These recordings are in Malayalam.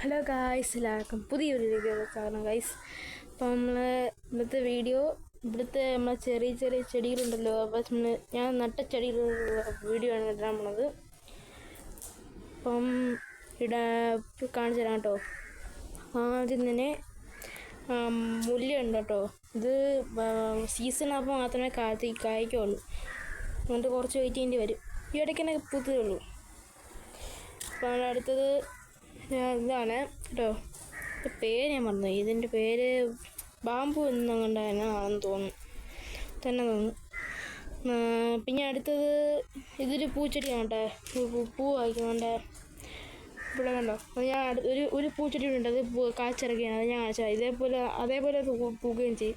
ഹലോ ഗായ്സ് എല്ലാവർക്കും പുതിയൊരു രീതിയിലുള്ള സ്വാഗതം ഗായ്സ് അപ്പോൾ നമ്മൾ ഇന്നത്തെ വീഡിയോ ഇവിടുത്തെ നമ്മളെ ചെറിയ ചെറിയ ചെടികളുണ്ടല്ലോ. അപ്പോൾ നമ്മൾ ഞാൻ നട്ട ചെടികളുടെ വീഡിയോ ആണ് ഇടാൻ പോണത്. അപ്പം ഇടാ കാണിച്ചു തരാം കേട്ടോ. ആദ്യം തന്നെ മുല്ലയുണ്ട് കേട്ടോ. ഇത് സീസൺ ആകുമ്പോൾ മാത്രമേ കാത്തി കായ്ക്കുള്ളൂ. എന്നിട്ട് കുറച്ച് വെയിറ്റ് ചെയ്യേണ്ടി വരും. ഈ ഇടയ്ക്ക് തന്നെ പുതിയുള്ളൂ അപ്പോൾ അടുത്തത് ഇതാണ് കേട്ടോ. പേര് ഞാൻ പറഞ്ഞു ഇതിന്റെ പേര് ബാമ്പു എന്നങ്ങണ്ടായിരുന്നു ആണെന്ന് തോന്നുന്നു. തന്നെ തോന്നുന്നു. പിന്നെ അടുത്തത് ഇതൊരു പൂച്ചെടിയാണ് കേട്ടോ. പൂ വായിക്കുന്നുണ്ട് ഇവിടെ കണ്ടോ? അത് ഞാൻ ഒരു ഒരു പൂച്ചെടി ഉണ്ട്. അത് കാച്ചിറക്കുകയാണ് അത് ഞാൻ കാണിച്ചത് ഇതേപോലെ അതേപോലെ പൂക്കുകയും ചെയ്യും.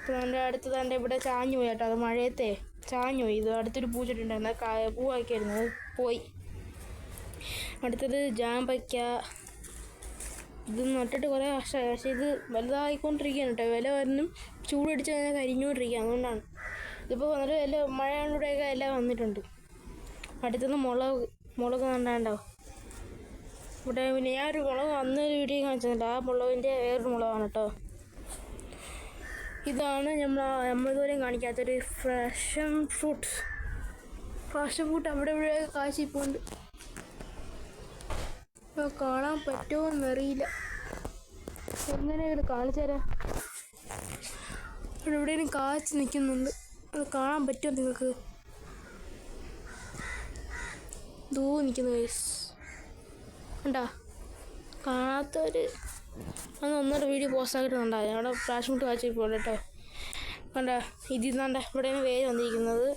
അപ്പോൾ എന്റെ അടുത്തത് എന്റെ ഇവിടെ ചാഞ്ഞു പോയി കേട്ടോ. അത് മഴയത്തെ. ചാഞ്ഞു പോയി. ഇത് അടുത്തൊരു പൂച്ചെടി ഉണ്ടായിരുന്നു. കാ- പൂ വായിക്കായിരുന്നു അത് പോയി. അടുത്തത് ജാമ്പയ്ക്ക ഇത് നട്ടിട്ട് കുറേ വർഷമായി. പക്ഷേ ഇത് വലുതായിക്കൊണ്ടിരിക്കുകയാണ് കേട്ടോ. വില വരണം ചൂടടിച്ച് കഴിഞ്ഞാൽ കരിഞ്ഞുകൊണ്ടിരിക്കുക അതുകൊണ്ടാണ്. ഇതിപ്പോൾ വന്നിട്ട് എല്ലാം മഴയോടെയൊക്കെ എല്ലാം വന്നിട്ടുണ്ട്. അടുത്തത് മുളക്. മുളക് നണ്ടാണ്ടോ ഇവിടെ പിന്നെ ഞാൻ ഒരു മുളക് അന്നൊരു വീഡിയോ കാണിച്ചിട്ടുണ്ട്. ആ മുളകിന്റെ വേറൊരു മുളകാണ് കേട്ടോ. ഇതാണ് നമ്മൾ നമ്മളിതുവരെയും കാണിക്കാത്തൊരു fresh and fruits fresh and fruit അവിടെ ഇവിടെ കാശിപ്പോണ്ട് കാണാൻ പറ്റുമോ എന്നറിയില്ല എങ്ങനെ ഇവിടെ കാണിച്ചു തരാം? ഇവിടെ എവിടെയും കാച്ച് നിൽക്കുന്നുണ്ട്. അത് കാണാൻ പറ്റുമോ നിങ്ങൾക്ക്? ദൂ നിൽക്കുന്നു വയസ് കണ്ടാ? കാണാത്തവർ അന്ന് ഒന്നര വീഡിയോ പോസ്റ്റ് ആക്കിയിട്ടുണ്ടായി. അവിടെ ഫ്ലാഷ് മുട്ട് കാച്ചിപ്പോൾ കേട്ടോ. കണ്ട? ഇതിൽ ഇവിടെ ഇവിടെയാണ് വേര് വന്നിരിക്കുന്നത്.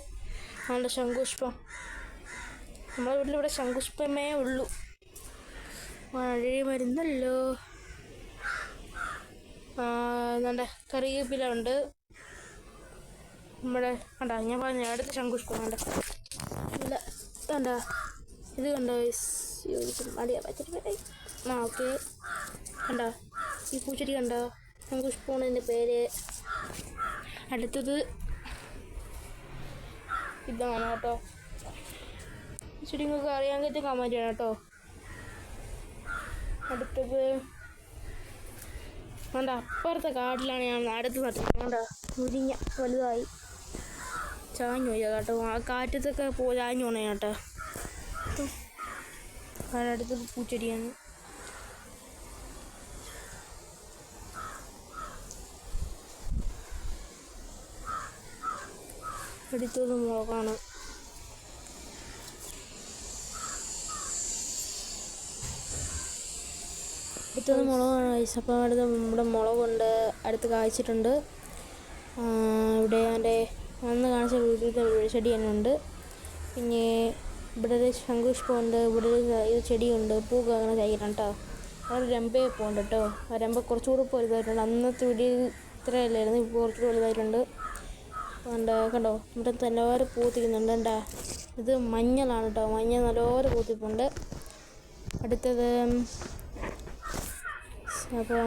നമ്മുടെ ശംഖുഷ്പം. നമ്മുടെ വീട്ടിലിവിടെ ശംഖുഷ്പമേ ഉള്ളൂ. മഴ വരുന്നല്ലോ. നമ്മുടെ കറിവേപ്പില ഉണ്ട് നമ്മുടെ കണ്ട ഞാൻ പറഞ്ഞ അടുത്ത ശംഖുഷ്പം കണ്ട. ഇല്ല കണ്ട ഇത് കണ്ടോ അടിയാ പച്ചടി ആ ഓക്കെ. കണ്ട ഈ പൂച്ചെടി കണ്ട ശങ്കുഷ്പൂണിന്റെ പേര്. അടുത്തത് ഇതാണ് കേട്ടോ. ഈ ചെടി നിങ്ങൾക്ക് അറിയാമെങ്കിൽ കമന്റ് ചെയ്യണം കേട്ടോ. അടുത്തത് വേണ്ട അപ്പുറത്തെ കാട്ടിലാണ് ഞാൻ അടുത്ത് നട്ടത് വേണ്ട മുരിങ്ങ വലുതായി. ചാഞ്ഞു പോയി കേട്ടോ. ആ കാറ്റത്തൊക്കെ പോ ചാഞ്ഞു പോണേ കേട്ടോ. അടുത്ത് പൂച്ചെടിയാണ്. അടുത്തത് മുളകാണ് അടുത്തത് മുളകാണ് കഴിച്ചത് അടുത്ത് നമ്മുടെ മുളകുണ്ട് അടുത്ത് കായ്ച്ചിട്ടുണ്ട്. ഇവിടെ എന്റെ അന്ന് കാണിച്ച വീട്ടിലത്തെ ചെടി തന്നെ ഉണ്ട്. പിന്നെ ഇവിടെ ഒരു ശംഖുഷ്പമുണ്ട് ഇവിടെ ഒരു ചെടിയുണ്ട്. പൂക്ക അങ്ങനെ കഴിക്കണം കേട്ടോ അവിടെ രമ്പേ പോകുന്നുണ്ട് കേട്ടോ ആ രമ്പ കുറച്ചുകൂടി വലുതായിട്ടുണ്ട്. അന്നത്തെ വീഡിയോ ഇത്രയല്ലായിരുന്നു ഇപ്പോൾ കുറച്ചുകൂടി വലുതായിട്ടുണ്ട്. കണ്ടോ കണ്ടോ? ഇവിടെ നല്ലപോലെ പൂത്തിക്കുന്നുണ്ട് എന്താ? ഇത് മഞ്ഞളാണ് കേട്ടോ മഞ്ഞൾ നല്ലപോലെ പൂത്തിപ്പുണ്ട് അടുത്തത് അപ്പോൾ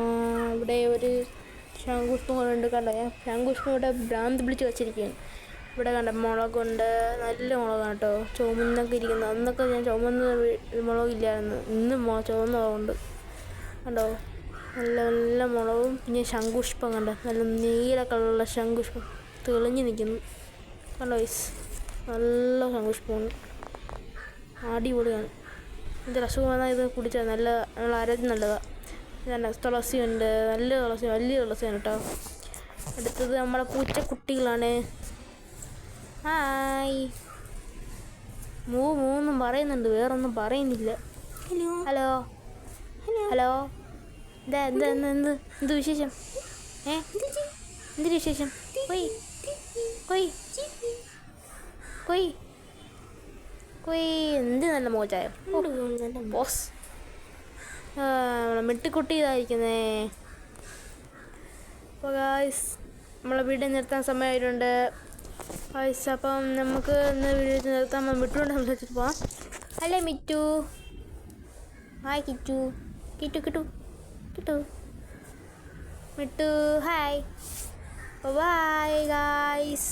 ഇവിടെ ഒരു ശംഖുഷ്പം കൂടെ ഉണ്ട് കണ്ടോ? ഞാൻ ശംഖുഷ്പം ഇവിടെ ഭ്രാന്ത് പിടിച്ച് വെച്ചിരിക്കുകയാണ് ഇവിടെ കണ്ട മുളകുണ്ട് നല്ല മുളകാണ് കേട്ടോ. ചുമന്നൊക്കെ ഇരിക്കുന്നത് അന്നൊക്കെ ഞാൻ ചുമന്ന മുളകില്ലായിരുന്നു ഇന്ന് ചുവന്ന മുളകുണ്ട്. കണ്ടോ? നല്ല നല്ല മുളകും പിന്നെ ശംഖുഷ്പം കണ്ടോ? നല്ല നീല കളറുള്ള ശംഖുഷ്പം തെളിഞ്ഞ് നിൽക്കുന്നു. കണ്ടോ ഐസ് നല്ല ശംഖുഷ്പമാണ് അടിപൊളിയാണ്. എന്റെ അസുഖം വന്നാൽ ഇത് കുടിച്ചാൽ നല്ല നല്ല ആരോഗ്യം നല്ലതാണ് ഇതന്നെ തുളസിയുണ്ട്. നല്ല തുളസി വലിയ തുളസിയാണ് കേട്ടോ. അടുത്തത് നമ്മളെ പൂച്ചക്കുട്ടികളാണ്. ഹായ് മൂ മൂന്നും പറയുന്നുണ്ട്. വേറൊന്നും പറയുന്നില്ല. ഹലോ ഹലോ ഹലോ എന്താ എന്താ? എന്താ എന്ത് എന്ത് വിശേഷം? ഏ? എന്ത് വിശേഷം? കൊയ്. കൊയ്. കൊയ്. കൊയ്. എന്ത് നല്ല മോചായോ? ബോസ്. മിട്ടിക്കുട്ടി ഇതായിരിക്കുന്നേ. അപ്പോൾ ഗായ്സ് നമ്മളെ വീഡിയോ നിർത്താൻ സമയമായിട്ടുണ്ട്. ഗായ്സ് അപ്പം നമുക്ക് ഇന്ന് വീഡിയോ നിർത്താൻ മിട്ടുകൊണ്ട് സംസാരിച്ചിട്ട് പോവാം. അല്ലേ മിറ്റു ഹായ് കിറ്റു കിറ്റു കിട്ടു. കിട്ടു. Mittu hi bye guys